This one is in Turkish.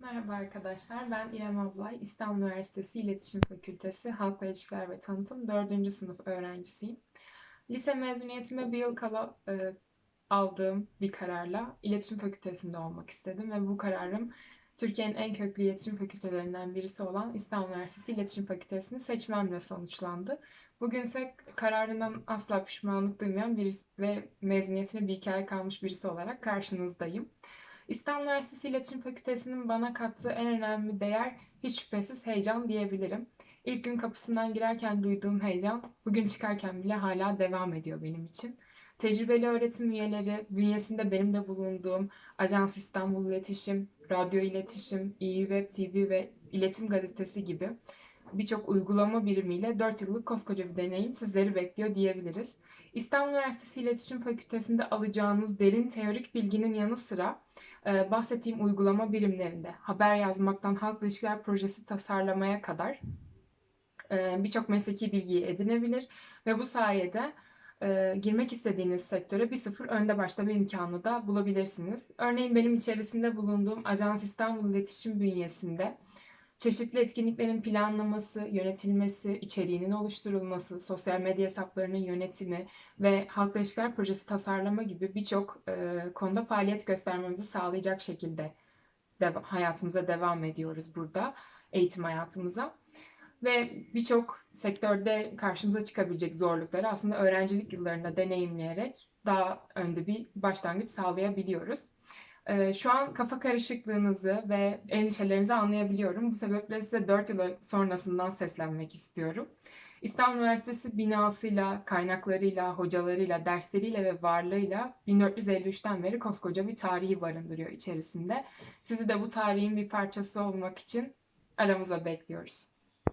Merhaba arkadaşlar, ben İrem Ablay, İstanbul Üniversitesi İletişim Fakültesi Halkla İlişkiler ve Tanıtım 4. sınıf öğrencisiyim. Lise mezuniyetime bir yıl kala e, aldığım bir kararla İletişim Fakültesinde olmak istedim ve bu kararım Türkiye'nin en köklü iletişim fakültelerinden birisi olan İstanbul Üniversitesi İletişim Fakültesini seçmemle sonuçlandı. Bugünse kararından asla pişmanlık duymayan birisi ve mezuniyetine bir hikaye kalmış birisi olarak karşınızdayım. İstanbul Üniversitesi İletişim Fakültesi'nin bana kattığı en önemli değer hiç şüphesiz heyecan diyebilirim. İlk gün kapısından girerken duyduğum heyecan bugün çıkarken bile hala devam ediyor benim için. Tecrübeli öğretim üyeleri, bünyesinde benim de bulunduğum Ajans İstanbul İletişim, Radyo İletişim, İyi Web TV ve İletim Gazetesi gibi birçok uygulama birimiyle 4 yıllık koskoca bir deneyim sizleri bekliyor diyebiliriz. İstanbul Üniversitesi İletişim Fakültesi'nde alacağınız derin teorik bilginin yanı sıra e, bahsettiğim uygulama birimlerinde haber yazmaktan halkla ilişkiler projesi tasarlamaya kadar e, birçok mesleki bilgiyi edinebilir ve bu sayede e, girmek istediğiniz sektöre bir sıfır önde başlama imkanı da bulabilirsiniz. Örneğin benim içerisinde bulunduğum Ajans İstanbul İletişim bünyesinde çeşitli etkinliklerin planlaması, yönetilmesi, içeriğinin oluşturulması, sosyal medya hesaplarının yönetimi ve halkla ilişkiler projesi tasarlama gibi birçok e, konuda faaliyet göstermemizi sağlayacak şekilde de, hayatımıza devam ediyoruz burada, eğitim hayatımıza. Ve birçok sektörde karşımıza çıkabilecek zorlukları aslında öğrencilik yıllarında deneyimleyerek daha önde bir başlangıç sağlayabiliyoruz. Ee, Şu an kafa karışıklığınızı ve endişelerinizi anlayabiliyorum. Bu sebeple size 4 yıl sonrasından seslenmek istiyorum. İstanbul Üniversitesi binasıyla, kaynaklarıyla, hocalarıyla, dersleriyle ve varlığıyla 1453'ten beri koskoca bir tarihi barındırıyor içerisinde. Sizi de bu tarihin bir parçası olmak için aramıza bekliyoruz.